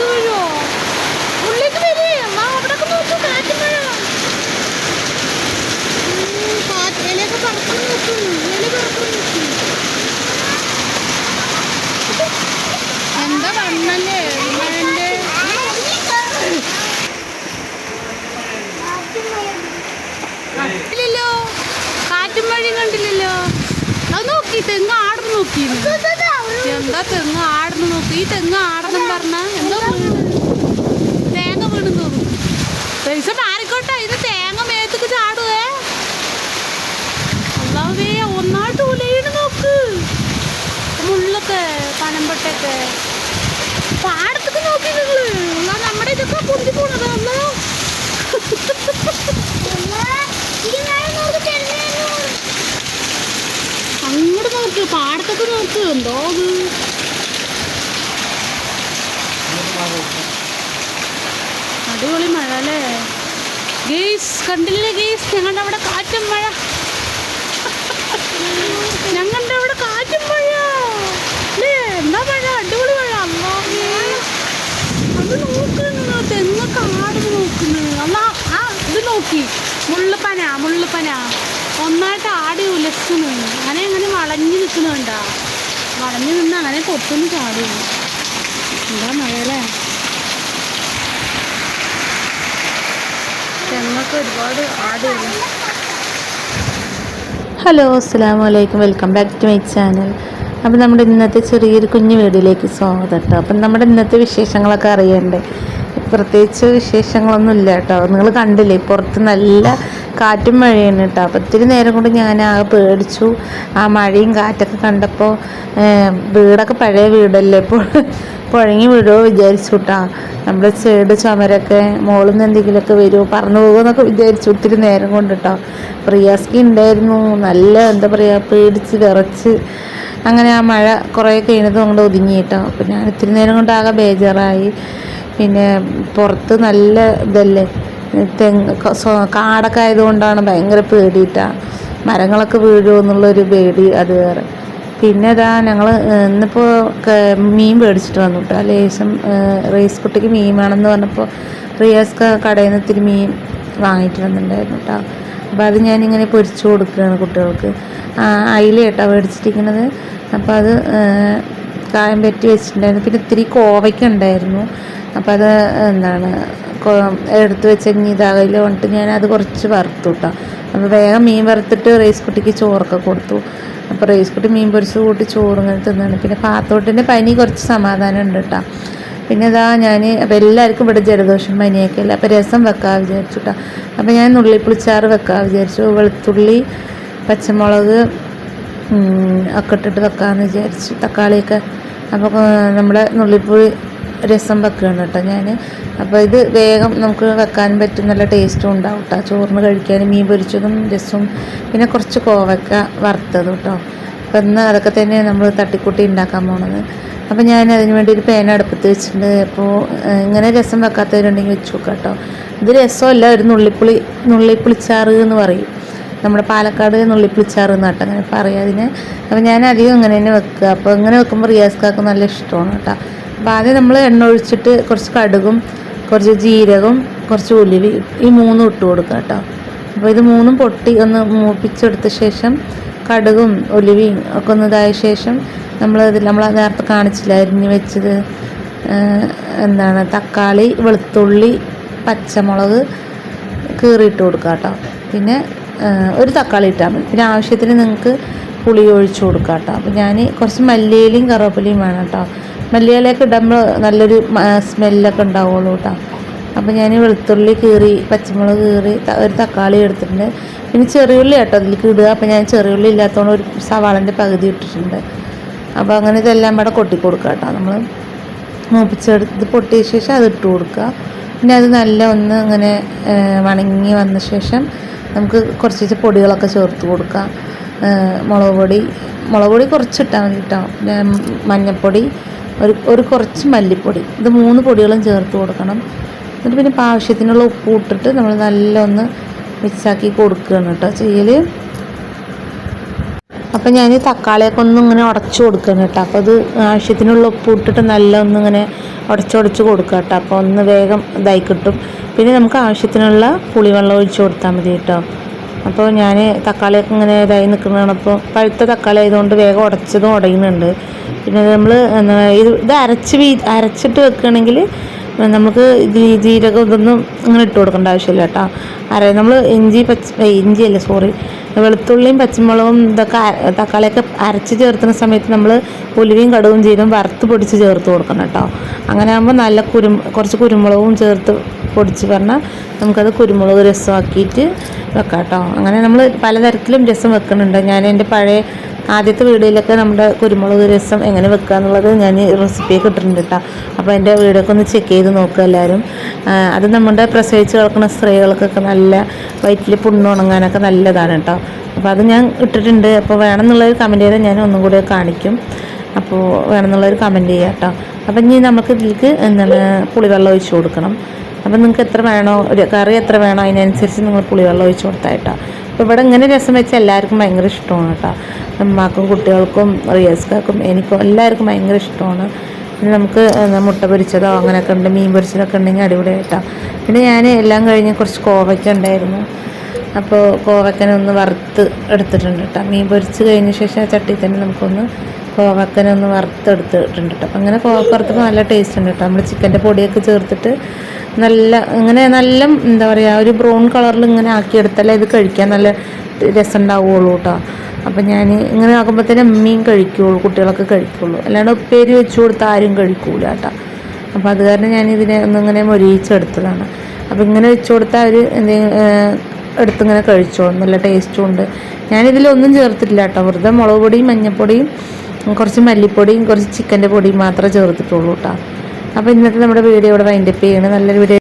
ഉള്ളിലേക്ക് വീഴുവോ ഉള്ളിലേക്ക് വരേ. വാ അവിടൊക്കെ നോക്കൂ കാറ്റും മഴ. നോക്കൂ. നോക്കൂ. എന്താ വണ്ണല്ലേ മഴന്റെ ഇല്ലല്ലോ കാറ്റും മഴയും കണ്ടില്ലല്ലോ. അത് നോക്കി. തെങ്ങ് ആടുന്നു നോക്കി എന്താ തെങ്ങ് ആടുന്നു നോക്കി? ഈ തെങ്ങ് ആടണം പറഞ്ഞ എന്തോ വീണ് തേങ്ങ വീണ് തോന്നുന്നു പൈസ മാറിക്കോട്ടെ ഇത് തേങ്ങ മേത്തേക്ക് ചാടുവേ. അല്ലാവേ ഒന്നായിട്ട് ഉലയിണ് നോക്ക്. മുള്ളൊക്കെ പനമ്പട്ടൊക്കെ. പാടത്തൊക്കെ നോക്കി നിങ്ങൾ. അല്ലാ നമ്മുടെ ഇതൊക്കെ പൊന്തി പോണത് അല്ലോ അങ്ങോട്ട് നോക്ക് പാടത്തൊക്കെ നോക്ക് എന്തോ ഇത്. അടിപൊളി മഴ അല്ലേ ഗെയ്സ് കണ്ടില്ലേ ഗെയ്സ്? ഞങ്ങളുടെ അവിടെ കാറ്റും മഴ. ഞങ്ങളുടെ അവിടെ കാറ്റും മഴ. അല്ലേ എന്താ മഴ? അടിപൊളി മഴ. അത് നോക്കുന്നു തെങ്ങൊക്കെ ആടുന്ന് നോക്കുന്നു അല്ല ആ ഇത് നോക്കി. മുള്ളുപ്പന മുള്ളുപ്പന. ഒന്നായിട്ട് ആടി ഉലക്കുന്നു. അങ്ങനെ അങ്ങനെ വളഞ്ഞു നിൽക്കുന്നുണ്ടാ. വളഞ്ഞു നിന്ന് അങ്ങനെ പൊത്തുന്നു ചാടുന്നു എന്താ മഴ അല്ലേ ഒരുപാട് ഹലോ അസ്സാം വലൈക്കും welcome back to my channel. അപ്പം നമ്മുടെ ഇന്നത്തെ ചെറിയൊരു കുഞ്ഞു വീടിലേക്ക് സ്വാഗതം കേട്ടോ. അപ്പം നമ്മുടെ ഇന്നത്തെ വിശേഷങ്ങളൊക്കെ അറിയണ്ടേ? പ്രത്യേകിച്ച് വിശേഷങ്ങളൊന്നും ഇല്ല കേട്ടോ. നിങ്ങൾ കണ്ടില്ലേ? പുറത്ത് നല്ല കാറ്റും മഴയാണ് കേട്ടോ അപ്പം ഒത്തിരി നേരം കൊണ്ട് ഞാൻ ആ പേടിച്ചു. ആ മഴയും കാറ്റൊക്കെ കണ്ടപ്പോൾ വീടൊക്കെ പഴയ വീടല്ലേ? ഇപ്പോൾ പുഴങ്ങി വീഴുമോ വിചാരിച്ചു കേട്ടോ നമ്മുടെ ചേട് ചുമരൊക്കെ മുകളിൽ നിന്ന് എന്തെങ്കിലുമൊക്കെ വരുമോ പറന്നു പോകുമെന്നൊക്കെ വിചാരിച്ചു ഒത്തിരി നേരം കൊണ്ട് കേട്ടോ പ്രിയാസ്കി ഉണ്ടായിരുന്നു നല്ല എന്താ പറയുക പേടിച്ച് വിറച്ച്. അങ്ങനെ ആ മഴ കുറേ കഴിഞ്ഞതും അങ്ങോട്ട് ഒതുങ്ങി കേട്ടോ അപ്പോൾ ഞാൻ ഇത്തിരി നേരം കൊണ്ട് ആകെ ബേജാറായി. പിന്നെ പുറത്ത് നല്ല ഇതല്ലേ? തെങ്ങ് കാടൊക്കെ ആയതുകൊണ്ടാണ് ഭയങ്കര പേടിയിട്ടാണ് മരങ്ങളൊക്കെ വീഴുമോ എന്നുള്ളൊരു പേടി അത് വേറെ. പിന്നെ ഇതാ ഞങ്ങൾ ഇന്നിപ്പോൾ മീൻ മേടിച്ചിട്ട് വന്നു കേട്ടോ ലേശം റേസ് കുട്ടിക്ക് മീൻ വേണമെന്ന് പറഞ്ഞപ്പോൾ റിയാസ് കടയിൽ നിന്ന് ഇത്തിരി മീൻ വാങ്ങിയിട്ട് വന്നിട്ടുണ്ടായിരുന്നു കേട്ടോ അപ്പോൾ അത് ഞാനിങ്ങനെ പൊരിച്ചു കൊടുക്കുകയാണ് കുട്ടികൾക്ക്. അയില കേട്ടോ മേടിച്ചിരിക്കുന്നത് അപ്പോൾ അത് കായം പറ്റി വെച്ചിട്ടുണ്ടായിരുന്നു. പിന്നെ ഇത്തിരി കോവയ്ക്ക ഉണ്ടായിരുന്നു. അപ്പോൾ അത് എന്താണ് എടുത്ത് വെച്ചെങ്കിൽ ഇതാകില്ല പറഞ്ഞിട്ട് ഞാൻ അത് കുറച്ച് വറുത്തു കേട്ടോ അപ്പോൾ വേഗം മീൻ വറുത്തിട്ട് റൈസ് കുട്ടിക്ക് ചോറൊക്കെ കൊടുത്തു. അപ്പോൾ റൈസ് കുട്ടി മീൻ പൊരിച്ച് കൂട്ടി ചോറ് ഇങ്ങനെ തിന്നാണ്. പിന്നെ പാത്തോട്ടിന്റെ പനി കുറച്ച് സമാധാനം ഉണ്ട് കേട്ടോ പിന്നെ ഇതാ ഞാൻ അപ്പോൾ എല്ലാവർക്കും ഇവിടെ ജലദോഷം പനിയൊക്കെ ഇല്ല അപ്പോൾ രസം വെക്കാൻ വിചാരിച്ചു കേട്ടോ അപ്പോൾ ഞാൻ നുള്ളിപ്പുളിച്ചാറ് വെക്കാൻ വിചാരിച്ചു. വെളുത്തുള്ളി പച്ചമുളക് ഒക്കെ ഇട്ടിട്ട് വെക്കാമെന്ന് വിചാരിച്ചു. തക്കാളിയൊക്കെ. അപ്പോൾ നമ്മുടെ നുള്ളിപ്പുളി രസം വെക്കുകയാണ് കേട്ടോ ഞാൻ അപ്പോൾ ഇത് വേഗം നമുക്ക് വെക്കാൻ പറ്റും നല്ല ടേസ്റ്റും ഉണ്ടാവും കേട്ടോ ചോറിന് കഴിക്കാൻ മീൻ പൊരിച്ചതും രസവും പിന്നെ കുറച്ച് കോവക്ക വറുത്തതും കേട്ടോ അപ്പോൾ ഇന്ന് അതൊക്കെ തന്നെ നമ്മൾ തട്ടിക്കൂട്ടി ഉണ്ടാക്കാൻ പോണത്. അപ്പോൾ ഞാൻ അതിന് വേണ്ടി ഒരു പേന അടുപ്പത്ത് വെച്ചിട്ടുണ്ട്. അപ്പോൾ ഇങ്ങനെ രസം വെക്കാത്തവരുണ്ടെങ്കിൽ വെച്ച് നോക്കാം കേട്ടോ ഇത് രസമല്ല ഒരു നുള്ളിപ്പുളി നുള്ളിപ്പുളിച്ചാറ് എന്ന് പറയും. നമ്മുടെ പാലക്കാട് നുള്ളിപ്പുളിച്ചാറ് കേട്ടോ അങ്ങനെ പറയാം അതിന്. അപ്പോൾ ഞാൻ അധികം ഇങ്ങനെ തന്നെ വെക്കുക. അപ്പോൾ ഇങ്ങനെ വെക്കുമ്പോൾ കാക്ക് നല്ല ഇഷ്ടമാണ് കേട്ടോ അപ്പോൾ ആദ്യം നമ്മൾ എണ്ണ ഒഴിച്ചിട്ട് കുറച്ച് കടുകും കുറച്ച് ജീരകം കുറച്ച് ഉലുവി ഈ മൂന്നും ഇട്ട് കൊടുക്കുക കേട്ടോ. അപ്പോൾ ഇത് മൂന്നും പൊട്ടി ഒന്ന് മൂപ്പിച്ചെടുത്ത ശേഷം കടുകും ഉലുവയും ഒക്കെ ഒന്ന് ഇതായ ശേഷം നമ്മൾ ഇതിൽ നമ്മൾ നേരത്തെ കാണിച്ചില്ല അരിഞ്ഞ് വെച്ചത് എന്താണ് തക്കാളി വെളുത്തുള്ളി പച്ചമുളക് കീറിയിട്ട് കൊടുക്കുക കേട്ടോ. പിന്നെ ഒരു തക്കാളി ഇട്ടാൽ മതി. പിന്നെ ആവശ്യത്തിന് നിങ്ങൾക്ക് പുളി ഒഴിച്ചു കൊടുക്കാം കേട്ടോ. അപ്പോൾ ഞാൻ കുറച്ച് മല്ലിയിലയും കറിവേപ്പിലയും വേണം കേട്ടോ. മല്ലിയിലയൊക്കെ ഇടുമ്പോൾ നല്ലൊരു സ്മെല്ലൊക്കെ ഉണ്ടാവുള്ളൂ കേട്ടോ അപ്പോൾ ഞാൻ വെളുത്തുള്ളി കീറി പച്ചമുളക് കീറി ഒരു തക്കാളി എടുത്തിട്ടുണ്ട്. പിന്നെ ചെറിയുള്ളി കേട്ടോ അതിലേക്ക് ഇടുക. അപ്പോൾ ഞാൻ ചെറിയുള്ളി ഇല്ലാത്തതുകൊണ്ട് ഒരു സവാളന്റെ പകുതി ഇട്ടിട്ടുണ്ട്. അപ്പോൾ അങ്ങനെ ഇതെല്ലാം ഇവിടെ കൊട്ടി കൊടുക്കുക കേട്ടോ നമ്മൾ മൂപ്പിച്ചെടുത്ത് പൊട്ടിയ ശേഷം അത് ഇട്ട് കൊടുക്കുക. പിന്നെ അത് നല്ല ഒന്ന് ഇങ്ങനെ വണങ്ങി വന്ന ശേഷം നമുക്ക് കുറച്ച് പൊടികളൊക്കെ ചേർത്ത് കൊടുക്കാം മുളക് പൊടി. മുളക് പൊടി കുറച്ചിട്ടാൽ മതി കേട്ടോ മഞ്ഞൾപ്പൊടി ഒരു ഒരു കുറച്ച് മല്ലിപ്പൊടി. ഇത് മൂന്ന് പൊടികളും ചേർത്ത് കൊടുക്കണം. എന്നിട്ട് പിന്നെ ഇപ്പോൾ ആവശ്യത്തിനുള്ള ഉപ്പ് ഇട്ടിട്ട് നമ്മൾ നല്ല ഒന്ന് മിക്സാക്കി കൊടുക്കുകയാണ് കേട്ടോ ചെയ്യൽ അപ്പം ഞാൻ തക്കാളിയൊക്കെ ഒന്ന് ഇങ്ങനെ ഉടച്ചു കൊടുക്കുകയാണ് കേട്ടോ. അപ്പോൾ അത് ആവശ്യത്തിനുള്ള ഉപ്പ് ഇട്ടിട്ട് നല്ല ഒന്നിങ്ങനെ ഉടച്ചുടച്ച് കൊടുക്കുക കേട്ടോ. അപ്പോൾ ഒന്ന് വേഗം ഇതായി കിട്ടും. പിന്നെ നമുക്ക് ആവശ്യത്തിനുള്ള പുളിവെള്ളം ഒഴിച്ച് കൊടുത്താൽ മതി കേട്ടോ. അപ്പോൾ ഞാൻ തക്കാളിയൊക്കെ ഇങ്ങനെ ഇതായി നിൽക്കുന്നതാണ്. അപ്പോൾ പഴുത്ത തക്കാളി ആയതുകൊണ്ട് വേഗം ഉടച്ചതും ഉടയുന്നുണ്ട്. പിന്നെ നമ്മൾ ഇത് ഇത് അരച്ച് വീ അരച്ചിട്ട് വെക്കുകയാണെങ്കിൽ നമുക്ക് ജീരകം ഇതൊന്നും ഇങ്ങനെ ഇട്ട് കൊടുക്കേണ്ട ആവശ്യമില്ല കേട്ടോ. അര നമ്മൾ ഇഞ്ചി പച്ച ഇഞ്ചി ഇഞ്ചിയല്ല സോറി വെളുത്തുള്ളിയും പച്ചമുളകും ഇതൊക്കെ തക്കാളിയൊക്കെ അരച്ച് ചേർത്തുന്ന സമയത്ത് നമ്മൾ ഉലുവയും കടുവും ജീരകം വറുത്ത് പൊടിച്ച് ചേർത്ത് കൊടുക്കണം കേട്ടോ. അങ്ങനെ ആകുമ്പോൾ നല്ല കുരു കുറച്ച് കുരുമുളകും ചേർത്ത് പൊടിച്ച് പറഞ്ഞാൽ നമുക്കത് കുരുമുളക് രസമാക്കിയിട്ട് വെക്കാം കേട്ടോ അങ്ങനെ നമ്മൾ പലതരത്തിലും രസം വെക്കുന്നുണ്ട്. ഞാൻ എന്റെ പഴയ ആദ്യത്തെ വീഡിയോയിലൊക്കെ നമ്മുടെ കുരുമുളക് രസം എങ്ങനെ വെക്കുക എന്നുള്ളത് ഞാൻ റെസിപ്പിയൊക്കെ ഇട്ടിട്ടുണ്ട് കേട്ടോ. അപ്പോൾ എന്റെ വീഡിയോക്കെ ഒന്ന് ചെക്ക് ചെയ്ത് നോക്കുക എല്ലാവരും. അത് നമ്മുടെ പ്രസവിച്ച് കിടക്കുന്ന സ്ത്രീകൾക്കൊക്കെ നല്ല വയറ്റിൽ പുണ്ണുണങ്ങാനൊക്കെ നല്ലതാണ് കേട്ടോ. അപ്പോൾ അത് ഞാൻ ഇട്ടിട്ടുണ്ട്. അപ്പോൾ വേണമെന്നുള്ളൊരു കമന്റ് ചെയ്താൽ ഞാൻ ഒന്നും കൂടെ കാണിക്കും. അപ്പോൾ വേണമെന്നുള്ളൊരു കമന്റ് ചെയ്യാം കേട്ടോ. അപ്പം ഇനി നമുക്ക് ഇതിലേക്ക് എന്താണ് പുളിവെള്ളം ഒഴിച്ച് കൊടുക്കണം. അപ്പം നിങ്ങൾക്ക് എത്ര വേണോ ഒരു കറി എത്ര വേണോ അതിനനുസരിച്ച് നിങ്ങൾ പുളിവെള്ളം ഒഴിച്ച് കൊടുത്താൽ കേട്ടോ. അപ്പോൾ ഇവിടെ ഇങ്ങനെ രസം വെച്ചാൽ എല്ലാവർക്കും ഭയങ്കര ഇഷ്ടമാണ് കേട്ടോ. അമ്മക്കും കുട്ടികൾക്കും റിയസ്കാർക്കും എനിക്കും എല്ലാവർക്കും ഭയങ്കര ഇഷ്ടമാണ്. പിന്നെ നമുക്ക് മുട്ട പൊരിച്ചതോ അങ്ങനെയൊക്കെ ഉണ്ട് മീൻ പൊരിച്ചതൊക്കെ ഉണ്ടെങ്കിൽ അടിപൊളി കേട്ടോ. പിന്നെ ഞാൻ എല്ലാം കഴിഞ്ഞ് കുറച്ച് കോവയ്ക്ക ഉണ്ടായിരുന്നു. അപ്പോൾ കോവക്കനെ ഒന്ന് വറുത്ത് എടുത്തിട്ടുണ്ട് കേട്ടോ. മീൻ പൊരിച്ച് കഴിഞ്ഞ ശേഷം ആ ചട്ടി തന്നെ നമുക്കൊന്ന് കോവക്കനെ ഒന്ന് വറുത്തെടുത്തിട്ടുണ്ട് കേട്ടോ. അങ്ങനെ കോവക്ക വറുത്തപ്പോൾ നല്ല ടേസ്റ്റ് ഉണ്ട് കേട്ടോ. നമ്മൾ ചിക്കന്റെ പൊടിയൊക്കെ ചേർത്തിട്ട് നല്ല ഇങ്ങനെ നല്ല എന്താ പറയുക ഒരു ബ്രൗൺ കളറിൽ ഇങ്ങനെ ആക്കിയെടുത്താലേ ഇത് കഴിക്കാൻ നല്ല രസം ഉണ്ടാവുകയുള്ളൂ കേട്ടോ അപ്പം ഞാൻ ഇങ്ങനെ ആക്കുമ്പോഴത്തേനും അമ്മയും കഴിക്കുള്ളൂ കുട്ടികളൊക്കെ കഴിക്കുള്ളൂ. അല്ലാണ്ട് ഉപ്പേരി വെച്ച് കൊടുത്താൽ ആരും കഴിക്കൂല കേട്ടോ അപ്പോൾ അത് കാരണം ഞാൻ ഇതിനെ ഒന്നിങ്ങനെ മൊരിയിച്ചെടുത്തതാണ്. അപ്പോൾ ഇങ്ങനെ വെച്ച് കൊടുത്താൽ അവർ എന്തെങ്കിലും എടുത്തിങ്ങനെ കഴിച്ചോളും. നല്ല ടേസ്റ്റും ഉണ്ട്. ഞാനിതിലൊന്നും ചേർത്തിട്ടില്ല കേട്ടോ വെറുതെ മുളക് പൊടിയും മഞ്ഞൾപ്പൊടിയും കുറച്ച് മല്ലിപ്പൊടിയും കുറച്ച് ചിക്കന്റെ പൊടിയും മാത്രമേ ചേർത്തിട്ടുള്ളൂ കേട്ടോ അപ്പോൾ ഇന്നത്തെ നമ്മുടെ വീഡിയോ ഇവിടെ വൈൻഡപ്പ് ചെയ്യണം. നല്ലൊരു വീഡിയോ